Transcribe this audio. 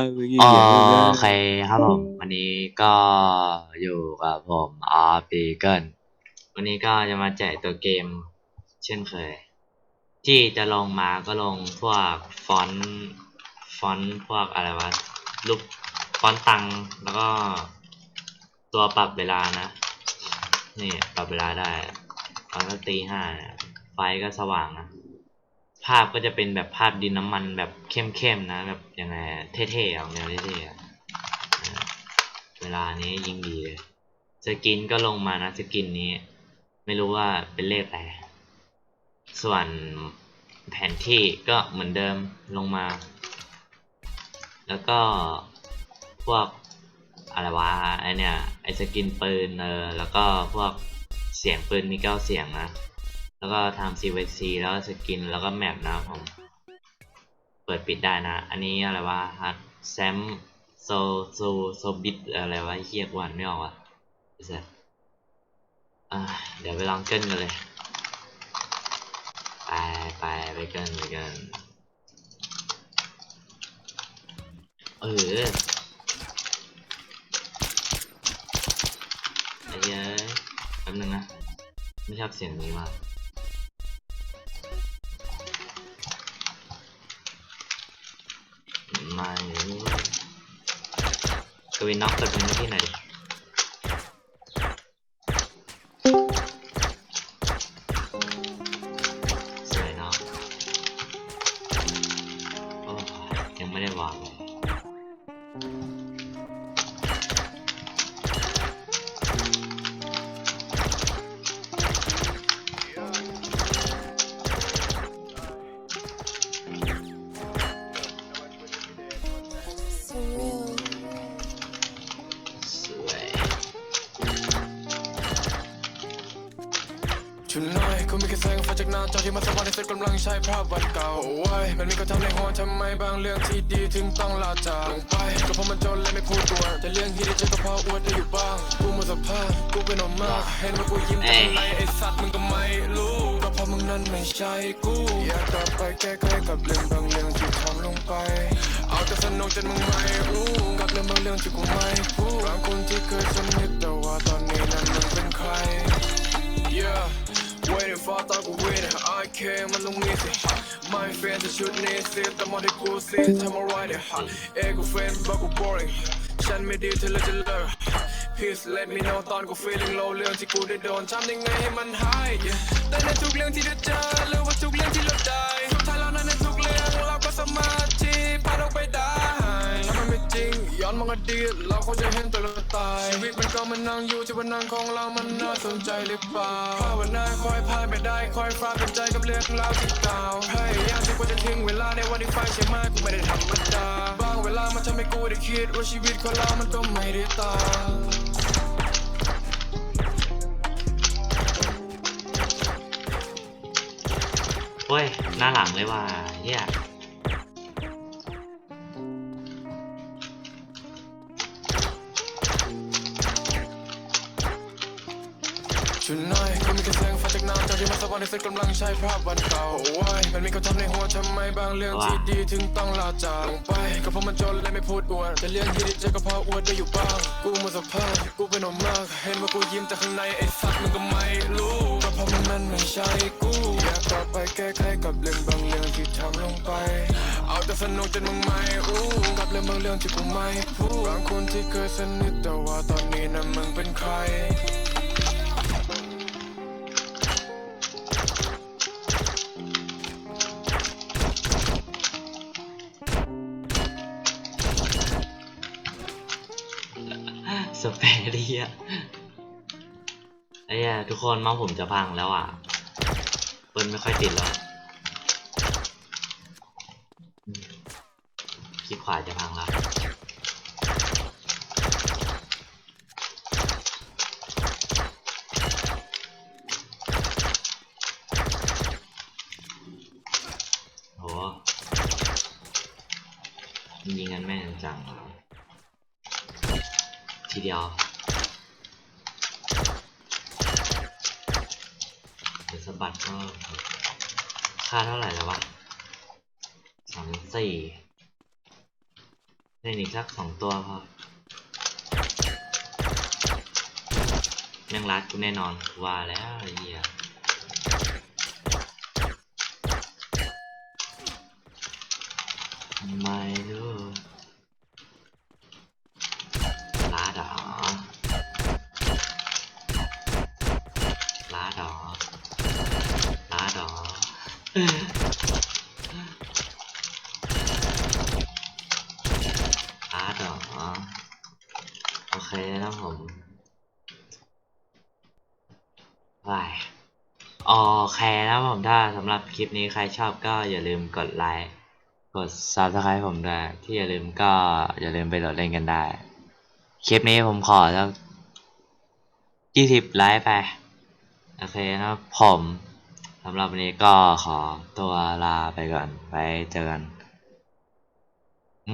โอเคครับผม วันนี้ก็อยู่กับผมอาร์ปีเกิลวันนี้ก็จะมาแจกตัวเกมเช่นเคย ที่จะลงมาก็ลงพวกฟอนต์ฟอนต์พวกอะไรวะรูปฟอนต์ตังแล้วก็ตัวปรับเวลานะ นี่ปรับเวลาได้ตอนตีห้าเนี่ยไฟก็สว่างนะ ภาพก็จะเป็นแบบภาพดินน้ำมันแบบเข้มๆนะ แบบยังไงเท่ๆเอาแนวเท่ๆเวลานี้ยิ่งดีเลยสกินก็ลงมานะสกินนี้ ไม่รู้ว่าเป็นเลขอะไรส่วนแผนที่ก็เหมือนเดิมลงมา แล้วก็พวกอะไรวะไอเนี่ยไอสกินปืนเออแล้วก็พวกเสียงปืนมีเก้าเสียงนะ แล้วก็ทำ CVC แล้วก็สกินแล้วก็แมปนะครับผม เปิดปิดได้นะ อันนี้อะไรวะฮัทแซมโซโซโซบิดอะไรวะเฮียกวันไม่ออกอะไอ้สัสอ่าเดี๋ยวไปลองเกินกันเลย ไปไปไปเกินไปเกินเออไอ้เหี้ยแป๊บนึงนะ ไม่ชอบเสียงนี้มาก วินน็อกเปิดพื้นที่ไหนสวยเนาะโอ้ยังไม่ได้วาง ชุดน้อยก็มีแค่แสงไฟจากหน้าจอที่มาสว่างในสุดกำลังใช้ภาพวันเก่าโอ้ยมันมีคำถามในหัวทำไมบางเรื่องที่ดีถึงต้องลาจากลงไปก็เพราะมันจนและไม่พูดตัวแต่เรื่องที่ดีจะก็เพราะอวดได้อยู่บ้างกูหมดสภาพกูเป็นออกมากเห็นว่ากูยิ้มแต่ข้างในไอ้สัตว์มึงก็ไม่รู้ก็เพราะมึงนั้นไม่ใช่กูอยากกลับไปแก้ไขกับเรื่องบางเรื่องที่ทำลงไปเอาแต่สนุกจนมึงไม่รู้กับเรื่องบางเรื่องที่กูไม่พูดบางคนที่เคยสนิทแต่ว่าตอนนี้นั้นมึงเป็นใคร Yeah Waiting for ตอนกูวิน I came มันลงมีสิ My fan จะชุดนี้สิแต่มองที่กูสิทำอะไรเดี๋ยวเอกูเฟนบอกกู boring ฉันไม่ดีเธอเลยจะเลิก Please let me know ตอนกู feeling low เรื่องที่กูได้โดนทำยังไงให้มันหาย Yeah แต่ในทุกเรื่องที่ได้เจอหรือว่าทุกเรื่องที่เราได้สุดท้ายแล้วนั้นในทุกเรื่องเราก็สามารถที่พาเราไปได้ มองอดีตเราคงจะเห็นตัวเราตายชีวิตมันก็มันนั่งอยู่ที่วันนั่งของเรามันน่าสนใจหรือเปล่าภาวันหน้าคอยผ่านไปได้คอยฟ้าเป็นใจกับเรื่องราวที่เก่าพยายามที่ว่าจะทิ้งเวลาในวันที่ไฟใช่ไหมกูไม่ได้ธรรมดาบางเวลามันทำให้กูได้คิดว่าชีวิตของเรามันก็ไม่ได้ตายเว้ย หน้าหลังเลยว่ะเฮีย ชุดน้อยก็มีแค่แสงไฟจากหน้าจอที่มันสว่างในสุดกำลังใช้ภาพวันเก่าโอ้ยมันมีคำถามในหัวทำไมบางเรื่องที่ดีถึงต้องลาจากลงไปก็เพราะมันจนและไม่พูดอวดแต่เรื่องที่ดีเจอก็เพราะอวดได้อยู่บ้างกูหมดสภาพกูเป็นออกมาก เห็นว่ากูยิ้มแต่ข้างในไอ้สัตว์มึงก็ไม่รู้ก็เพราะมันนั้นไม่ใช่กูอยากกลับไปแก้ไขกับเรื่องบางเรื่องที่ทำลงไป เอาแต่สนุกจนมึงไม่รู้กับเรื่องบางเรื่องที่กูไม่พูดบางคนที่เคยสนิทแต่ว่าตอนนี้นั้นมึงเป็นใคร เียไอ้เหี้ยทุกคนเมาส์ผมจะพังแล้วอะเปิ้ลไม่ค่อยติดแล้วคลิกขวาจะพังแล้วโหยิงกันแม่งจังเลยทีเดียว สบัดก็ค่าเท่าไหร่แล้ววะสามสี่เล่นอีกสักสองตัวพอยังรัดกูแน่นอนว่าแล้วไอ้เหี้ยม่รู้รัดเหรอรัดเหรอรัดเหร อาร์ตเหรอโอเคนะผมไปโอเคนะผมถ้าสำหรับคลิปนี้ใครชอบก็อย่าลืมกดไลค์กด subscribe ผมด้วยที่อย่าลืมก็อย่าลืมไปโหลดเล่นกันได้ คลิปนี้ผมขอสักยี่สิบไลค์ไป โอเคนะผม สำหรับวันนี้ก็ขอตัวลาไปก่อน ไปเจอกันอ